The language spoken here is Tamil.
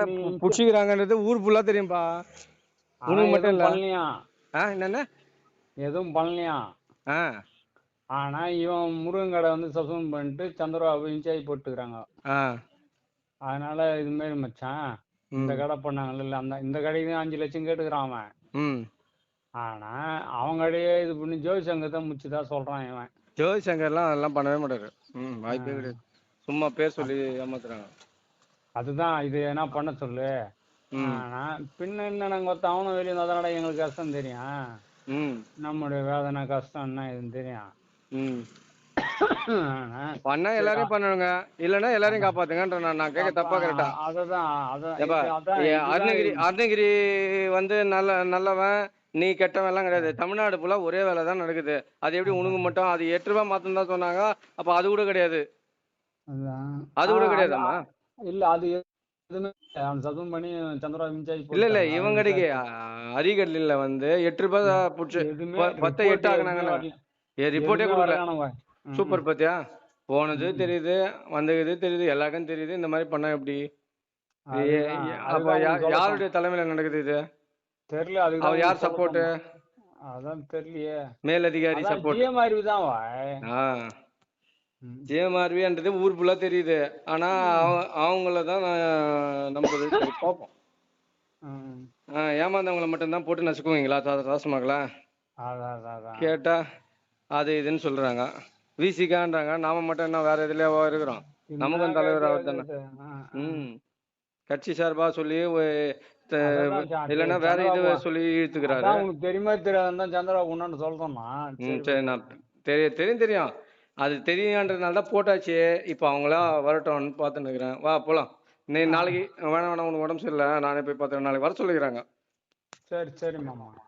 புடிச்சிக்கிறாங்கன்றது ஊர் ஃபுல்லா தெரியும்பா. உனக்கு மட்டும் இல்ல. பண்ணலையா? ஆ என்னென்ன? எதுவும் பண்ணலையா? ஆ. ஆனா இவன் முருகன் கடை வந்து சஸ்பெண்ட் பண்ணிட்டு சந்திரபாபு இன்சார்ஜ் போட்டுக்கிறாங்க. அதனால இது மாதிரி மச்சான் இந்த கடை பண்ணாங்கல்ல அந்த இந்த கடைக்கு தான் அஞ்சு லட்சம் கேட்டுக்கிறான் அவன். ஆனா அவன் கடையே இது பண்ணி ஜோதி சங்கத்தை முச்சுதா சொல்றான் இவன். ஜோதி சங்கர்லாம் அதெல்லாம் பண்ணவே மாட்டாரு. ம் வாய்ப்பே கிடையாது. சும்மா பேர் சொல்லி ஏமாத்துறாங்க. அதுதான் இது என்ன பண்ண சொல்லு. ஆனா பின்ன என்ன நாங்க ஒருத்த அவனும் வெளியே வந்தாடா எங்களுக்கு கஷ்டம் தெரியும்? நம்முடைய வேதனை கஷ்டம் என்ன இதுன்னு தெரியும்? பண்ணா எல்லாரையும் பண்ணணுங்க. இல்லைன்னா எல்லாரையும் காப்பாத்துங்கன்ற நான் நான் கேட்க தப்பா கரெக்டா அதுதான் அதான் அருணகிரி அருணகிரி வந்து நல்ல நல்லவன் நீ கெட்டவன் எல்லாம் கிடையாது. தமிழ்நாடு ஃபுல்லா ஒரே வேலை தான் நடக்குது. அது எப்படி உனக்கு மட்டும்? அது எட்டு ரூபாய் மாத்தம் தான் சொன்னாங்க. அப்ப அது கூட கிடையாது. அது கூட கிடையாதாம்மா? இல்ல அது பண்ணி சந்திரா இன்சார்ஜ் இல்ல இல்ல இவன் கடைக்கு அரிகல்லில வந்து. எட்டு ரூபாய் புடிச்சு பத்தை எட்டு வரல. ஏ ரிப்போர்ட்டே கொடுக்கல. சூப்பர் பாத்தியா? போனது தெரியுது வந்தது தெரியுது எல்லாருக்கும் தெரியுது. இந்த மாதிரி பண்ணா எப்படி? இது யாருடைய தலைமையில நடக்குது இது? தெரியல அவர் யார் சப்போர்ட் அதான் தெரியலையே. மேலதிகாரி சப்போர்ட் GM அறிவு தான் வாய். ஆ. ம். ஜேஎம்ஆர்வின்றது ஊர் ஃபுல்லா தெரியுது. ஆனா அவ- அவங்கள தான் நான் நம்புறது. சரி, பார்ப்போம். ஆ, ஏமாந்தவங்கள மட்டும்தான் போட்டு நசுக்குவீங்களா அதான் அதான் அதான். கேட்டா அது இதுன்னு சொல்றாங்க. விசிகான்றாங்க நாம மட்டும் என்ன வேற எதுலயாவா இருக்கிறோம். நமக்கும் தலைவர் அவர் தானே. ம். கட்சி சார்பா சொல்லி த- இல்லைன்னா வேற இது. சொல்லி இழுத்துக்கிறாரு. உனக்கு தெரியுமா தெரியாதுன்னு தான் சந்திரபாபு உன்னான்னு சொல்றேன்னா ம் சரி நான் தெரியும் தெரியும் தெரியும். அது தெரியுன்றதுனால தான் போட்டாச்சு. இப்போ அவங்களா வரட்டும்னு பார்த்துன்னு இருக்கிறேன். வா போலாம். நீ நாளைக்கு வேணாம் வேணாம் உனக்கு உடம்பு சரியில்லை. நானே போய் பார்த்துக்கிறேன். நாளைக்கு வர சொல்லிக்கிறாங்க. சரி சரி மாமா.